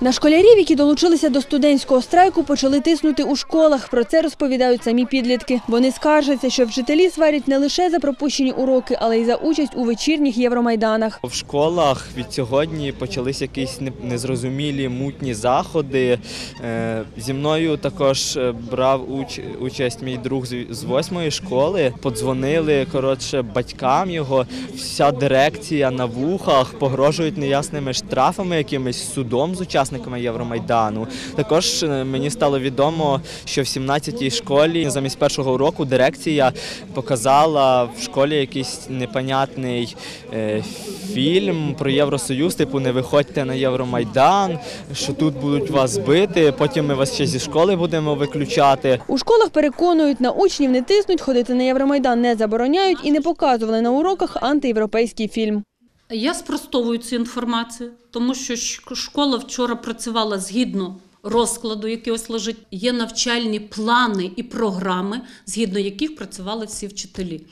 На школярів, які долучилися до студентського страйку, почали тиснути у школах. Про це розповідають самі підлітки. Вони скаржаться, що вчителі сварять не лише за пропущені уроки, але й за участь у вечірніх євромайданах. В школах від сьогодні почалися якісь незрозумілі мутні заходи. Е, Зі мною також е, брав участь мій друг з- восьмої школи. Подзвонили коротше батькам його. Вся дирекція на вухах погрожують неясними штрафами, якимись судом з учасниками Євромайдану. Також е, мені стало відомо, що в 17-й школі замість першого уроку дирекція показала в школі якийсь непонятний е, фільм про Євросоюз, типу не виходьте на Євромайдан, що тут будуть вас бити, потім ми вас ще зі школи будемо виключати. У школах переконують, на учнів не тиснуть, ходити на Євромайдан не забороняють і не показували на уроках антиєвропейський фільм. Я спростовую цю інформацію, тому що школа вчора працювала згідно розкладу, який ось лежить. Є навчальні плани і програми, згідно яких працювали всі вчителі.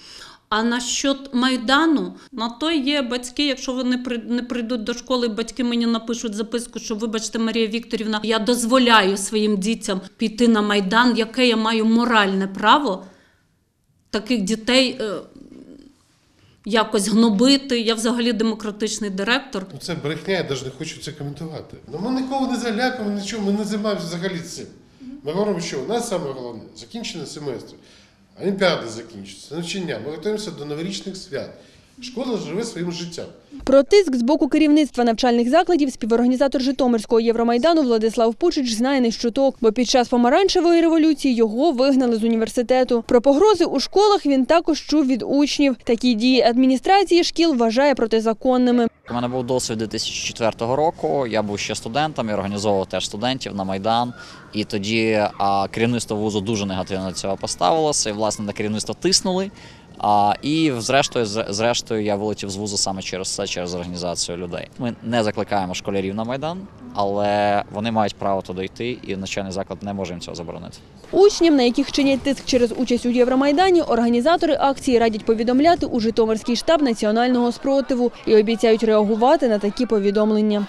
А насчет майдану, на то є батьки. Якщо вони не прийдуть до школи, батьки мені напишуть записку, що вибачте, Марія Вікторівна, я дозволяю своїм дітям піти на майдан, яке я маю моральне право таких дітей. Якось гнобити. Я взагалі демократичний директор. Ну, це брехня, я навіть не хочу це коментувати. Ну ми нікого не залякуємо, нічого, ми не займаємося взагалі цим. Ми говоримо, що у нас саме головне закінчений семестр, олімпіади закінчиться, навчання. Ми готуємося до новорічних свят. Школа живе своїм життям. Про тиск з боку керівництва навчальних закладів співорганізатор Житомирського Євромайдану Владислав Пучич знає не з чуток, бо під час помаранчевої революції його вигнали з університету. Про погрози у школах він також чув від учнів. Такі дії адміністрації шкіл вважає протизаконними. У мене був досвід 2004 року. Я був ще студентом і організовував теж студентів на майдан. І тоді керівництво вузу дуже негативно до цього поставилося. І власне на керівництво тиснули. А, і зрештою, зрештою, я вилетів з вузу саме через це, через організацію людей. Ми не закликаємо школярів на майдан, але вони мають право туди йти, і навчальний заклад не може їм цього заборонити. Учнів, на яких чинять тиск через участь у Євромайдані, організатори акції радять повідомляти у Житомирський штаб національного спротиву і обіцяють реагувати на такі повідомлення.